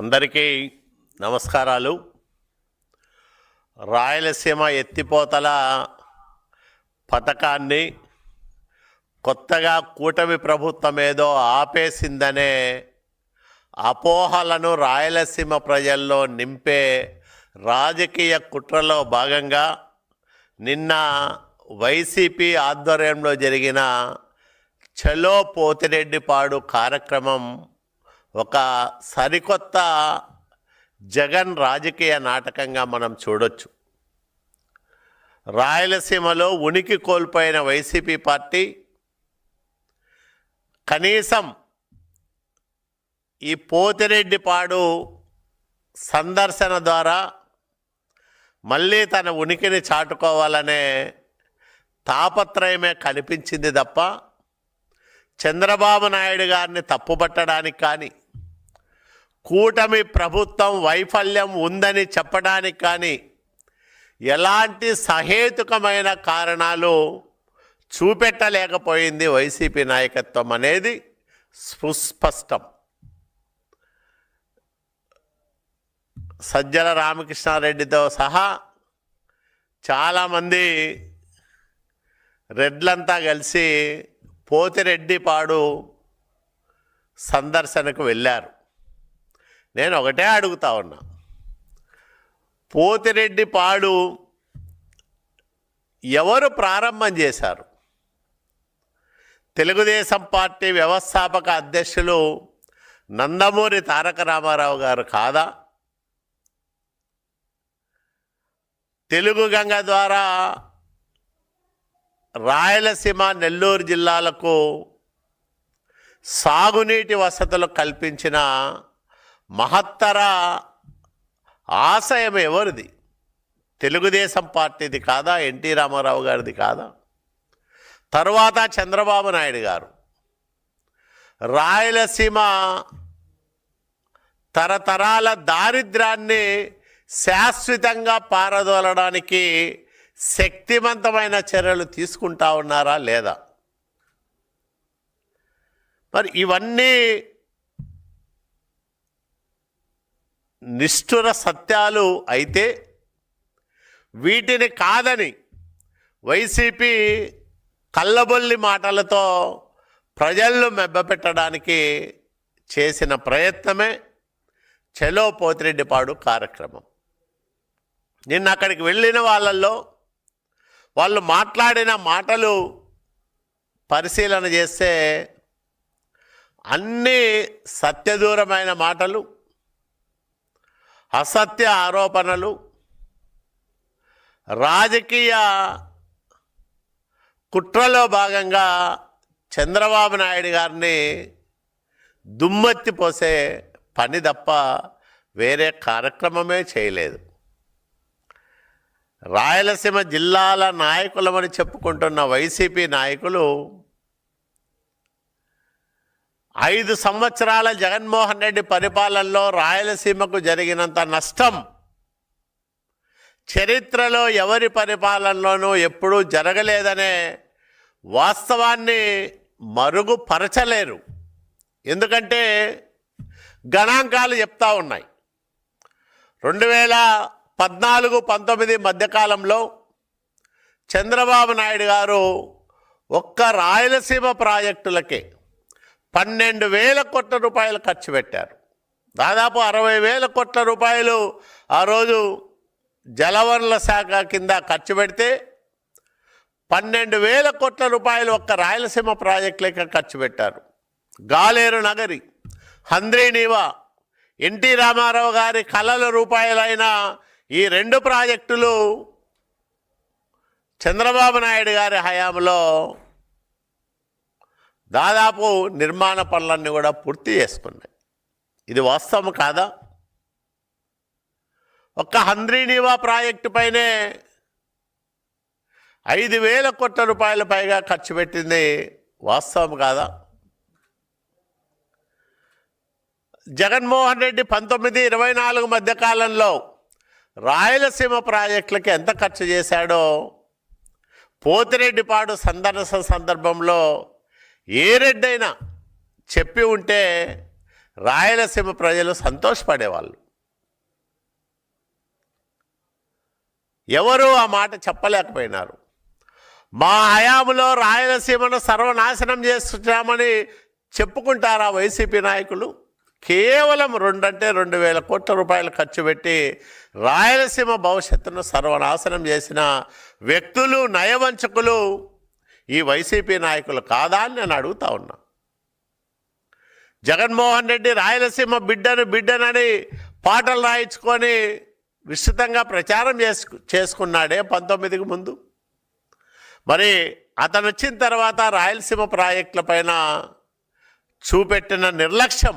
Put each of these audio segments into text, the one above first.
అందరికీ నమస్కారాలు. రాయలసీమ ఎత్తిపోతల పథకాన్ని కొత్తగా కూటమి ప్రభుత్వం ఏదో ఆపేసిందనే అపోహలను రాయలసీమ ప్రజల్లో నింపే రాజకీయ కుట్రలో భాగంగా నిన్న వైసీపీ ఆధ్వర్యంలో జరిగిన చలో పోతిరెడ్డిపాడు కార్యక్రమం ఒక సరికొత్త జగన్ రాజకీయ నాటకంగా మనం చూడొచ్చు. రాయలసీమలో ఉనికి కోల్పోయిన వైసీపీ పార్టీ కనీసం ఈ పోతిరెడ్డిపాడు సందర్శన ద్వారా మళ్ళీ తన ఉనికిని చాటుకోవాలనే తాపత్రయమే కనిపించింది తప్ప చంద్రబాబు నాయుడు గారిని తప్పుపట్టడానికి కానీ కూటమి ప్రభుత్వం వైఫల్యం ఉందని చెప్పడానికి కానీ ఎలాంటి సహేతుకమైన కారణాలు చూపెట్టలేకపోయింది వైసీపీ నాయకత్వం అనేది సుస్పష్టం. సజ్జల రామకృష్ణారెడ్డితో సహా చాలామంది రెడ్లంతా కలిసి పోతిరెడ్డిపాడు సందర్శనకు వెళ్ళారు. నేను ఒకటే అడుగుతా ఉన్నా. పోతిరెడ్డిపాడు ఎవరు ప్రారంభం చేశారు? తెలుగుదేశం పార్టీ వ్యవస్థాపక అధ్యక్షులు నందమూరి తారక రామారావు గారు కాదా? తెలుగు గంగ ద్వారా రాయలసీమ నెల్లూరు జిల్లాలకు సాగునీటి వసతులు కల్పించిన మహత్తర ఆశయం ఎవరిది? తెలుగుదేశం పార్టీది కాదా? ఎన్టీ రామారావు గారిది కాదా? తరువాత చంద్రబాబు నాయుడు గారు. రాయలసీమ తరతరాల దారిద్రాన్ని శాశ్వతంగా పారదోలడానికి శక్తివంతమైన చర్యలు తీసుకుంటా ఉన్నారా? లేదా? మరి ఇవన్నీ నిష్ఠుర సత్యాలు అయితే వీటిని కాదని వైసీపీ కళ్ళబొల్లి మాటలతో ప్రజలను మెబ్బపెట్టడానికి చేసిన ప్రయత్నమే చెలో పోతిరెడ్డిపాడు కార్యక్రమం. నిన్న అక్కడికి వెళ్ళిన వాళ్ళల్లో వాళ్ళు మాట్లాడిన మాటలు పరిశీలన చేస్తే అన్నీ సత్యదూరమైన మాటలు అసత్య ఆరోపణలు రాజకీయ కుట్రలో భాగంగా చంద్రబాబు నాయుడు గారిని దుమ్మెత్తి పోసే పని తప్ప వేరే కార్యక్రమమే చేయలేదు. రాయలసీమ జిల్లాల నాయకులమని చెప్పుకుంటున్న వైసీపీ నాయకులు ఐదు సంవత్సరాల జగన్మోహన్ రెడ్డి పరిపాలనలో రాయలసీమకు జరిగినంత నష్టం చరిత్రలో ఎవరి పరిపాలనలోనూ ఎప్పుడూ జరగలేదనే వాస్తవాన్ని మరుగుపరచలేరు. ఎందుకంటే గణాంకాలు చెప్తా ఉన్నాయి. రెండు వేల పద్నాలుగు పంతొమ్మిది మధ్యకాలంలో చంద్రబాబు నాయుడు గారు ఒక్క రాయలసీమ ప్రాజెక్టులకే పన్నెండు వేల కోట్ల రూపాయలు ఖర్చు పెట్టారు. దాదాపు అరవై వేల కోట్ల రూపాయలు ఆ రోజు జలవనరుల శాఖ కింద ఖర్చు పెడితే పన్నెండు వేల కోట్ల రూపాయలు ఒక్క రాయలసీమ ప్రాజెక్టులకే ఖర్చు పెట్టారు. గాలేరు నగరి హంద్రీనివా ఎన్టీ రామారావు గారి కళల రూపాయలైన ఈ రెండు ప్రాజెక్టులు చంద్రబాబు నాయుడు గారి హయాంలో దాదాపు నిర్మాణ పనులన్నీ కూడా పూర్తి చేసుకున్నాయి. ఇది వాస్తవం కాదా? ఒక్క హంద్రీనీవా ప్రాజెక్టు పైనే ఐదు వేల కోట్ల రూపాయల పైగా ఖర్చు పెట్టింది వాస్తవం కాదా? జగన్మోహన్ రెడ్డి పంతొమ్మిది ఇరవై నాలుగు మధ్య కాలంలో రాయలసీమ ప్రాజెక్టులకి ఎంత ఖర్చు చేశాడో పోతిరెడ్డిపాడు సందర్శన సందర్భంలో ఏ రెడ్డైనా చెప్పి ఉంటే రాయలసీమ ప్రజలు సంతోషపడేవాళ్ళు. ఎవరు ఆ మాట చెప్పలేకపోయినారు. మా హయాములో రాయలసీమను సర్వనాశనం చేస్తున్నామని చెప్పుకుంటారా వైసీపీ నాయకులు? కేవలం రెండంటే రెండు వేల కోట్ల రూపాయలు ఖర్చు పెట్టి రాయలసీమ భవిష్యత్తును సర్వనాశనం చేసిన వ్యక్తులు నయవంచకులు ఈ వైసీపీ నాయకులు కాదా అని నేను అడుగుతా ఉన్నా. జగన్మోహన్ రెడ్డి రాయలసీమ బిడ్డను బిడ్డనని పాటలు రాయించుకొని విస్తృతంగా ప్రచారం చేసుకు చేసుకున్నాడే పంతొమ్మిదికి ముందు. మరి అతను వచ్చిన తర్వాత రాయలసీమ ప్రాజెక్టుల పైన చూపెట్టిన నిర్లక్ష్యం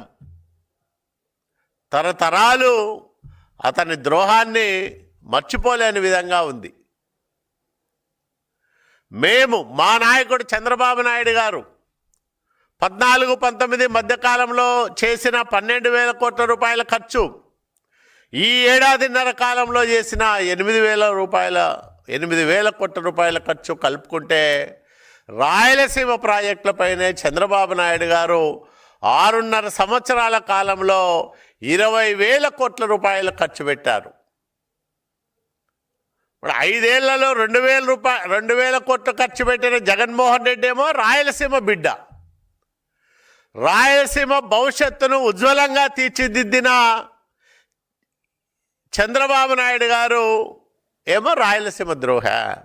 తరతరాలు అతని ద్రోహాన్ని మర్చిపోలేని విధంగా ఉంది. మేము మా నాయకుడు చంద్రబాబు నాయుడు గారు పద్నాలుగు పంతొమ్మిది మధ్యకాలంలో చేసిన పన్నెండు వేల కోట్ల రూపాయల ఖర్చు ఈ ఏడాదిన్నర కాలంలో చేసిన ఎనిమిది వేల రూపాయల ఎనిమిది వేల కోట్ల రూపాయల ఖర్చు కలుపుకుంటే రాయలసీమ ప్రాజెక్టులపైనే చంద్రబాబు నాయుడు గారు ఆరున్నర సంవత్సరాల కాలంలో ఇరవై వేల కోట్ల రూపాయలు ఖర్చు పెట్టారు. ఇప్పుడు ఐదేళ్ళలో రెండు వేల రూపాయ రెండు వేల కోట్లు ఖర్చు పెట్టిన జగన్మోహన్ రెడ్డి ఏమో రాయలసీమ బిడ్డ. రాయలసీమ భవిష్యత్తును ఉజ్వలంగా తీర్చిదిద్దిన చంద్రబాబు నాయుడు గారు ఏమో రాయలసీమ ద్రోహ.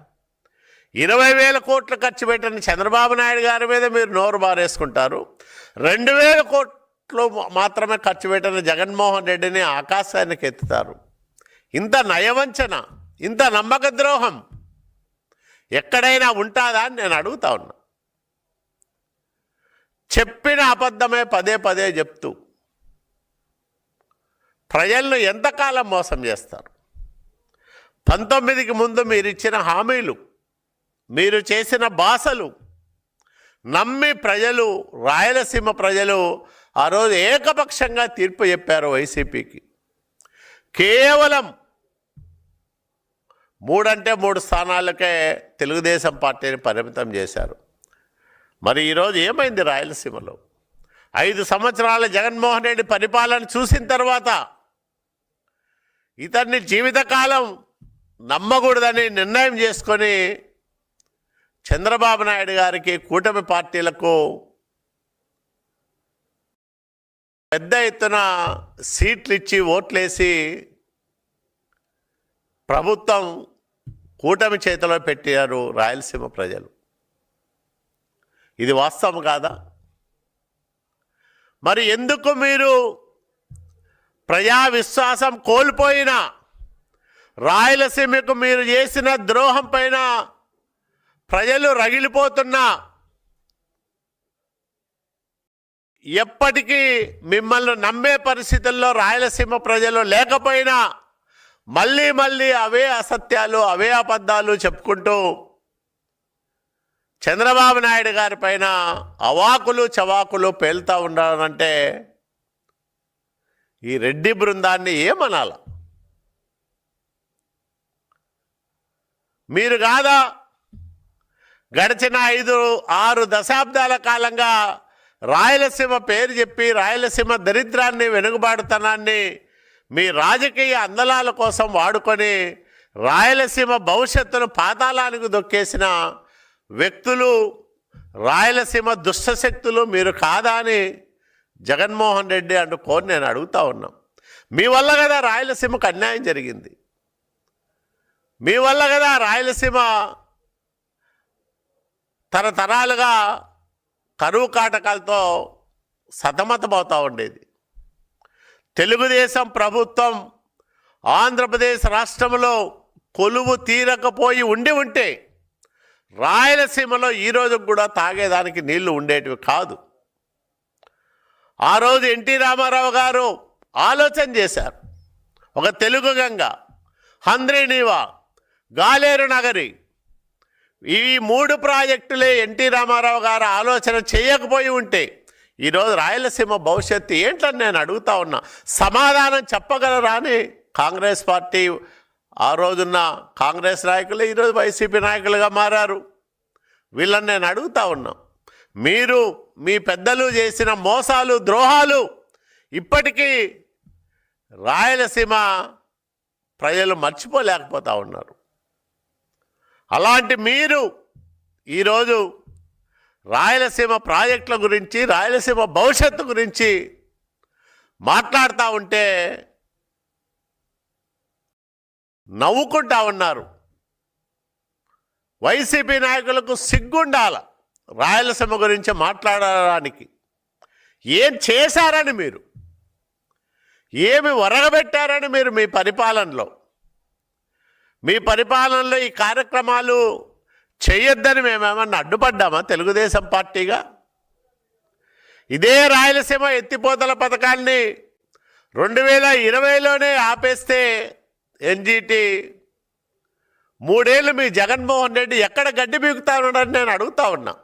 ఇరవై వేల కోట్లు ఖర్చు పెట్టిన చంద్రబాబు నాయుడు గారి మీద మీరు నోరు బారేసుకుంటారు. రెండు వేల కోట్లు మాత్రమే ఖర్చు పెట్టిన జగన్మోహన్ రెడ్డిని ఆకాశానికి ఎత్తుతారు. ఇంత నయవంచన. ఇంత నమ్మక ద్రోహం. ఎక్కడైనా ఉంటుందా అని నేను అడుగుతా ఉన్నా. చెప్పిన అబద్ధమే పదే పదే చెప్తూ. ప్రజలను ఎంతకాలం మోసం చేస్తారు? పంతొమ్మిదికి ముందు మీరు ఇచ్చిన హామీలు మీరు చేసిన బాసలు నమ్మి ప్రజలు రాయలసీమ ప్రజలు ఆ రోజు ఏకపక్షంగా తీర్పు చెప్పారు వైసీపీకి. కేవలం మూడంటే మూడు స్థానాలకే తెలుగుదేశం పార్టీని పరిమితం చేశారు. మరి ఈరోజు ఏమైంది రాయలసీమలో? ఐదు సంవత్సరాల జగన్మోహన్ రెడ్డి పరిపాలన చూసిన తర్వాత ఇతన్ని జీవితకాలం నమ్మకూడదని నిర్ణయం చేసుకొని చంద్రబాబు నాయుడు గారికి కూటమి పార్టీలకు పెద్ద ఎత్తున సీట్లు ఇచ్చి ఓట్లేసి ప్రభుత్వం కూటమి చేతిలో పెట్టారు రాయలసీమ ప్రజలు. ఇది వాస్తవం కాదా? మరి ఎందుకు మీరు ప్రజా విశ్వాసం కోల్పోయిన రాయలసీమకు మీరు చేసిన ద్రోహం పైన ప్రజలు రగిలిపోతున్నా ఎప్పటికీ మిమ్మల్ని నమ్మే పరిస్థితుల్లో రాయలసీమ ప్రజలు లేకపోయినా మళ్ళీ మళ్ళీ అవే అసత్యాలు అవే అబద్ధాలు చెప్పుకుంటూ చంద్రబాబు నాయుడు గారి పైన అవాకులు చవాకులు పేలుతూ ఉండాలంటే ఈ రెడ్డి బృందాన్ని ఏమనాల? మీరు కాదా గడిచిన ఐదు ఆరు దశాబ్దాల కాలంగా రాయలసీమ పేరు చెప్పి రాయలసీమ దరిద్రాన్ని వెనుకబాటుతనాన్ని మీ రాజకీయ అందలాల కోసం వాడుకొని రాయలసీమ భవిష్యత్తును పాతాళానికి దొక్కేసిన వ్యక్తులు రాయలసీమ దుష్టశక్తులు మీరు కాదా అని జగన్మోహన్ రెడ్డి అనుకోని నేను అడుగుతా ఉన్నాం. మీ వల్ల కదా రాయలసీమకు అన్యాయం జరిగింది. మీ వల్ల కదా రాయలసీమ తరతరాలుగా కరువు కాటకాలతో సతమతమవుతూ ఉండేది. తెలుగుదేశం ప్రభుత్వం ఆంధ్రప్రదేశ్ రాష్ట్రంలో కొలువు తీరకపోయి ఉండి ఉంటే రాయలసీమలో ఈరోజు కూడా తాగేదానికి నీళ్ళు ఉండేటివి కాదు. ఆ రోజు ఎన్టీ రామారావు గారు ఆలోచన చేశారు. ఒక తెలుగు గంగ హంద్రీనీవా గాలేరు నగరి ఈ మూడు ప్రాజెక్టులే ఎన్టీ రామారావు గారు ఆలోచన చేయకపోయి ఉంటే ఈరోజు రాయలసీమ భవిష్యత్తు ఏంటని నేను అడుగుతా ఉన్నా. సమాధానం చెప్పగలరా అని కాంగ్రెస్ పార్టీ ఆ రోజున్న కాంగ్రెస్ నాయకులు ఈరోజు వైసీపీ నాయకులుగా మారారు. వీళ్ళని నేను అడుగుతా ఉన్నా. మీరు మీ పెద్దలు చేసిన మోసాలు ద్రోహాలు ఇప్పటికీ రాయలసీమ ప్రజలు మర్చిపోలేకపోతూ ఉన్నారు. అలాంటి మీరు ఈరోజు రాయలసీమ ప్రాజెక్టుల గురించి రాయలసీమ భవిష్యత్తు గురించి మాట్లాడుతూ ఉంటే నవ్వుకుంటా ఉన్నారు. వైసీపీ నాయకులకు సిగ్గుండాల రాయలసీమ గురించి మాట్లాడడానికి. ఏం చేశారని మీరు? ఏమి వరగబెట్టారని మీరు మీ పరిపాలనలో? మీ పరిపాలనలో ఈ కార్యక్రమాలు చేయొద్దని మేమేమన్నా అడ్డుపడ్డామా తెలుగుదేశం పార్టీగా? ఇదే రాయలసీమ ఎత్తిపోతల పథకాన్ని రెండు వేల ఇరవైలోనే ఆపేస్తే ఎన్జిటి మూడేళ్ళు మీ జగన్మోహన్ రెడ్డి ఎక్కడ గడ్డి బీగుతానని నేను అడుగుతా ఉన్నా.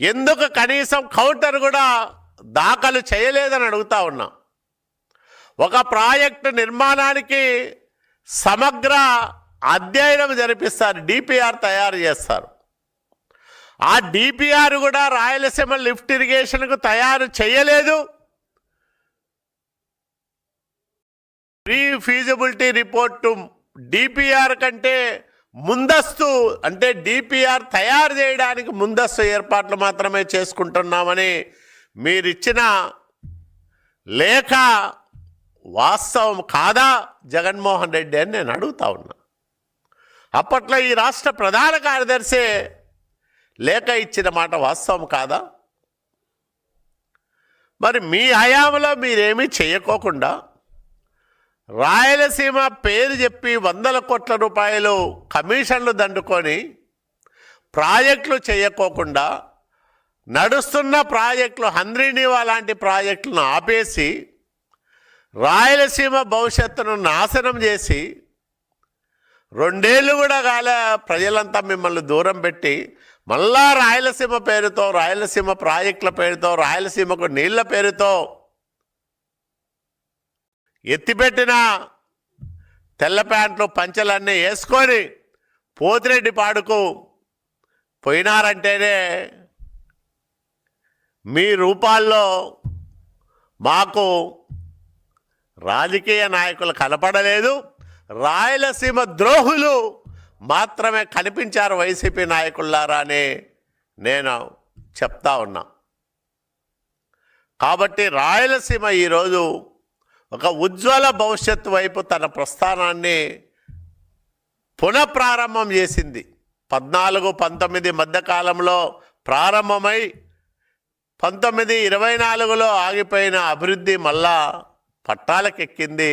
ఎందుకు కనీసం కౌంటర్ కూడా దాఖలు చేయలేదని అడుగుతా ఉన్నా. ఒక ప్రాజెక్టు నిర్మాణానికి సమగ్ర అధ్యయనం జరిపిస్తారు డిపిఆర్ తయారు చేస్తారు. ఆ డిపిఆర్ కూడా రాయలసీమ లిఫ్ట్ ఇరిగేషన్కు తయారు చేయలేదు. ప్రీ ఫీజిబిలిటీ రిపోర్టు డిపిఆర్ కంటే ముందస్తు అంటే డిపిఆర్ తయారు చేయడానికి ముందస్తు ఏర్పాట్లు మాత్రమే చేసుకుంటున్నామని మీరిచ్చిన లేఖ వాస్తవం కాదా? జగన్మోహన్ రెడ్డి అని నేను అడుగుతా ఉన్నా. అప్పట్లో ఈ రాష్ట్ర ప్రధాన కార్యదర్శి లేఖ ఇచ్చిన మాట వాస్తవం కాదా? మరి మీ హయాంలో మీరేమీ చేయకోకుండా రాయలసీమ పేరు చెప్పి వందల కోట్ల రూపాయలు కమిషన్లు దండుకొని ప్రాజెక్టులు చేయకోకుండా నడుస్తున్న ప్రాజెక్టులు హంద్రీనివా లాంటి ప్రాజెక్టులను ఆపేసి రాయలసీమ భవిష్యత్తును నాశనం చేసి రెండేళ్ళు కూడా కాలే ప్రజలంతా మిమ్మల్ని దూరం పెట్టి మళ్ళా రాయలసీమ పేరుతో రాయలసీమ ప్రాజెక్టుల పేరుతో రాయలసీమకు నీళ్ళ పేరుతో ఎత్తిపెట్టిన తెల్ల ప్యాంట్లు పంచలన్నీ వేసుకొని పోతిరెడ్డి పాడుకు పోయినారంటేనే మీ రూపాల్లో మాకు రాజకీయ నాయకులు కనపడలేదు. రాయలసీమ ద్రోహులు మాత్రమే కనిపించారు వైసీపీ నాయకుల్లారా అని నేను చెప్తా ఉన్నా. కాబట్టి రాయలసీమ ఈరోజు ఒక ఉజ్వల భవిష్యత్తు వైపు తన ప్రస్థానాన్ని పునఃప్రారంభం చేసింది. పద్నాలుగు పంతొమ్మిది మధ్యకాలంలో ప్రారంభమై పంతొమ్మిది ఇరవై నాలుగులో ఆగిపోయిన అభివృద్ధి మళ్ళా పట్టాలకెక్కింది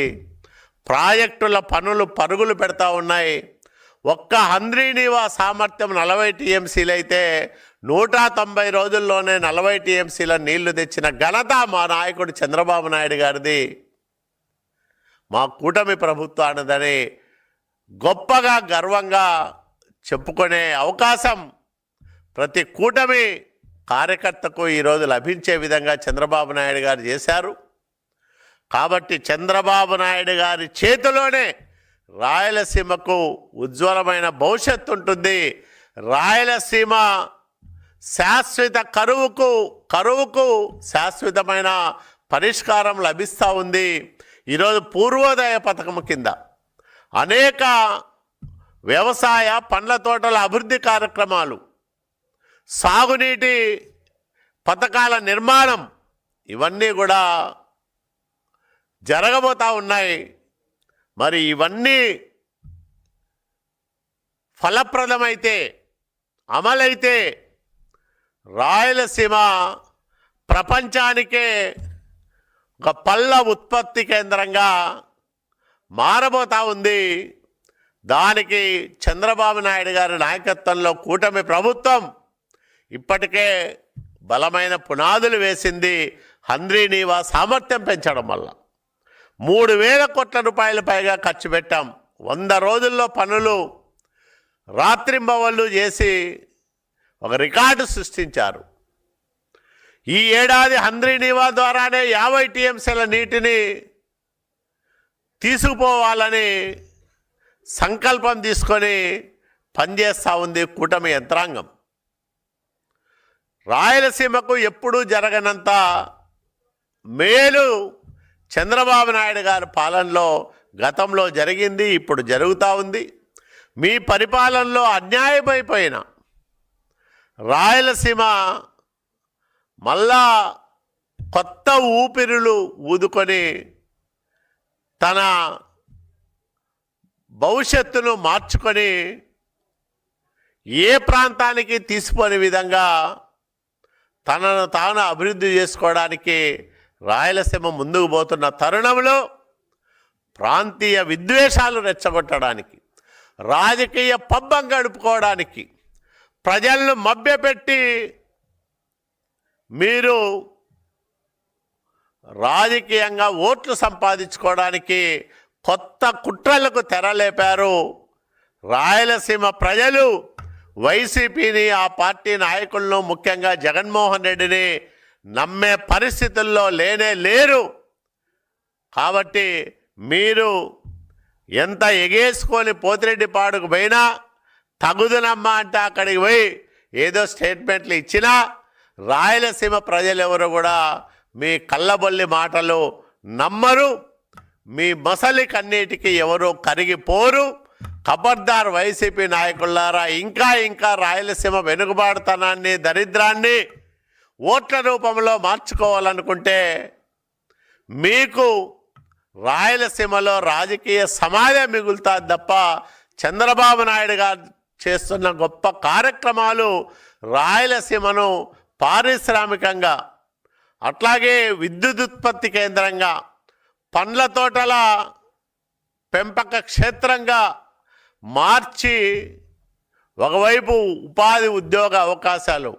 ప్రాజెక్టుల పనులు పరుగులు పెడతా ఉన్నాయి. ఒక్క హంద్రీనివా సామర్థ్యం నలభై టీఎంసీలు అయితే నూట తొంభై రోజుల్లోనే నలభై టీఎంసీల నీళ్ళు తెచ్చిన ఘనత మా నాయకుడు చంద్రబాబు నాయుడు గారిది. మా కూటమి ప్రభుత్వానిదని గొప్పగా గర్వంగా చెప్పుకునే అవకాశం ప్రతి కూటమి కార్యకర్తకు ఈరోజు లభించే విధంగా చంద్రబాబు నాయుడు గారు చేశారు. కాబట్టి చంద్రబాబు నాయుడు గారి చేతిలోనే రాయలసీమకు ఉజ్వలమైన భవిష్యత్తు ఉంటుంది. రాయలసీమ శాశ్వత కరువుకు కరువుకు శాశ్వతమైన పరిష్కారం లభిస్తూ ఉంది. ఈరోజు పూర్వోదయ పథకం కింద అనేక వ్యవసాయ పండ్ల తోటల అభివృద్ధి కార్యక్రమాలు సాగునీటి పథకాల నిర్మాణం ఇవన్నీ కూడా జరగబోతా ఉన్నాయి. మరి ఇవన్నీ ఫలప్రదమైతే అమలైతే రాయలసీమ ప్రపంచానికే ఒక పళ్ళ ఉత్పత్తి కేంద్రంగా మారబోతా ఉంది. దానికి చంద్రబాబు నాయుడు గారి నాయకత్వంలో కూటమి ప్రభుత్వం ఇప్పటికే బలమైన పునాదులు వేసింది హంద్రీనీవా సామర్థ్యం పెంచడం వల్ల. మూడు వేల కోట్ల రూపాయల పైగా ఖర్చు పెట్టాం. వంద రోజుల్లో పనులు రాత్రింబవళ్ళు చేసి ఒక రికార్డు సృష్టించారు. ఈ ఏడాది హంద్రీనీవా ద్వారానే యాభై టీఎంసీల నీటిని తీసుకుపోవాలని సంకల్పం తీసుకొని పనిచేస్తూ ఉంది కూటమి యంత్రాంగం. రాయలసీమకు ఎప్పుడూ జరగనంత మేలు చంద్రబాబు నాయుడు గారి పాలనలో గతంలో జరిగింది ఇప్పుడు జరుగుతూ ఉంది. మీ పరిపాలనలో అన్యాయమైపోయిన రాయలసీమ మళ్ళా కొత్త ఊపిరులు ఊదుకొని తన భవిష్యత్తును మార్చుకొని ఏ ప్రాంతానికి తీసిపోని విధంగా తనను తాను అభివృద్ధి చేసుకోవడానికి రాయలసీమ ముందుకు పోతున్న తరుణంలో ప్రాంతీయ విద్వేషాలు రెచ్చగొట్టడానికి రాజకీయ పబ్బం గడుపుకోవడానికి ప్రజలను మభ్యపెట్టి మీరు రాజకీయంగా ఓట్లు సంపాదించుకోవడానికి కొత్త కుట్రలకు తెరలేపారు రాయలసీమ ప్రజలు. వైసీపీని ఆ పార్టీ నాయకులను ముఖ్యంగా జగన్మోహన్ రెడ్డిని నమ్మే పరిస్థితుల్లో లేనే లేరు. కాబట్టి మీరు ఎంత ఎగేసుకొని పోతిరెడ్డి పాడుకు పోయినా తగుదునమ్మా అంటే అక్కడికి పోయి ఏదో స్టేట్మెంట్లు ఇచ్చినా రాయలసీమ ప్రజలెవరు కూడా మీ కళ్ళబొల్లి మాటలు నమ్మరు. మీ మసలి కన్నీటికి ఎవరు కరిగిపోరు. ఖబర్దార్ వైసీపీ నాయకులారా ఇంకా ఇంకా రాయలసీమ వెనుకబాటుతనాన్ని దరిద్రాన్ని ఓట్ల రూపంలో మార్చుకోవాలనుకుంటే మీకు రాయలసీమలో రాజకీయ సమాజం మిగులుతుంది తప్ప చంద్రబాబు నాయుడు గారు చేస్తున్న గొప్ప కార్యక్రమాలు రాయలసీమను పారిశ్రామికంగా అట్లాగే విద్యుత్ ఉత్పత్తి కేంద్రంగా పండ్ల తోటల పెంపక క్షేత్రంగా మార్చి ఒకవైపు ఉపాధి ఉద్యోగ అవకాశాలు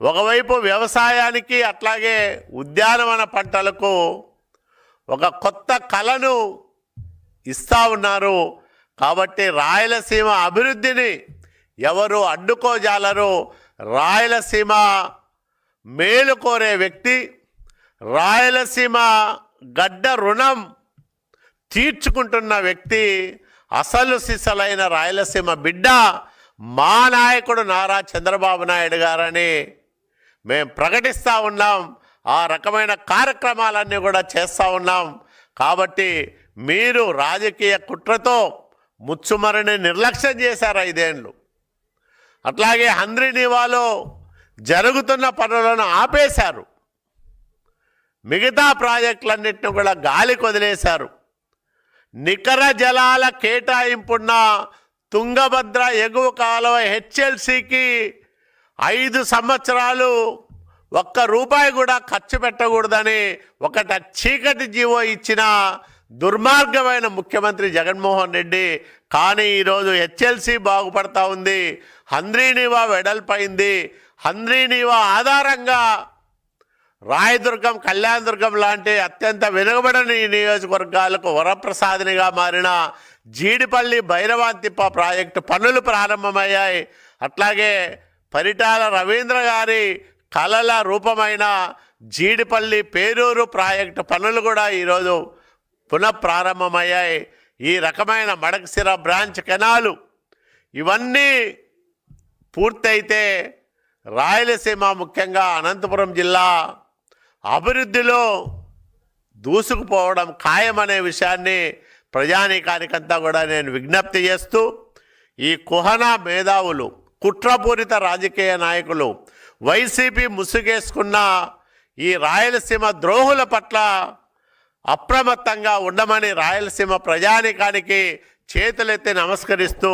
ఒకవైపు వ్యవసాయానికి అట్లాగే ఉద్యానవన పంటలకు ఒక కొత్త కళను ఇస్తా ఉన్నారు. కాబట్టి రాయలసీమ అభివృద్ధిని ఎవరు అడ్డుకోజాలరు? రాయలసీమ మేలు కోరే వ్యక్తి రాయలసీమ గడ్డ రుణం తీర్చుకుంటున్న వ్యక్తి అసలు సిసలైన రాయలసీమ బిడ్డ మా నాయకుడు నారా చంద్రబాబు నాయుడు గారని మేము ప్రకటిస్తూ ఉన్నాం. ఆ రకమైన కార్యక్రమాలన్నీ కూడా చేస్తూ ఉన్నాం. కాబట్టి మీరు రాజకీయ కుట్రతో ముచ్చుమరిని నిర్లక్ష్యం చేశారు ఐదేండ్లు. అట్లాగే హంద్రీనివాలో జరుగుతున్న పనులను ఆపేశారు. మిగతా ప్రాజెక్టులన్నింటిని కూడా గాలి కొదిలేశారు నికర జలాల కేటాయింపున్న తుంగభద్ర ఎగువ కాలువ హెచ్ఎల్సికి ఐదు సంవత్సరాలు ఒక్క రూపాయి కూడా ఖర్చు పెట్టకూడదని ఒకట చీకటి జీవో ఇచ్చిన దుర్మార్గమైన ముఖ్యమంత్రి జగన్మోహన్ రెడ్డి. కానీ ఈరోజు హెచ్ఎల్సి బాగుపడతా ఉంది. హంద్రీనీవా వెడల్పైంది. హంద్రీనీవా ఆధారంగా రాయదుర్గం కళ్యాణదుర్గం లాంటి అత్యంత వెనుకబడని నియోజకవర్గాలకు వరప్రసాదినిగా మారిన జీడిపల్లి భైరవాంతిప్ప ప్రాజెక్టు పనులు ప్రారంభమయ్యాయి. అట్లాగే పరిటాల రవీంద్ర గారి కళల రూపమైన జీడిపల్లి పేరూరు ప్రాజెక్టు పనులు కూడా ఈరోజు పునఃప్రారంభమయ్యాయి. ఈ రకమైన మడకసిర బ్రాంచ్ కెనాలు ఇవన్నీ పూర్తయితే రాయలసీమ ముఖ్యంగా అనంతపురం జిల్లా అభివృద్ధిలో దూసుకుపోవడం ఖాయమనే విషయాన్ని ప్రజానీకానికంతా కూడా నేను విజ్ఞప్తి చేస్తూ ఈ కుహన మేధావులు కుట్రపూరిత రాజకీయ నాయకులు. వైసీపీ ముసుగేసుకున్న ఈ రాయలసీమ ద్రోహుల పట్ల అప్రమత్తంగా ఉండమని రాయలసీమ ప్రజానికానికి చేతులెత్తి నమస్కరిస్తూ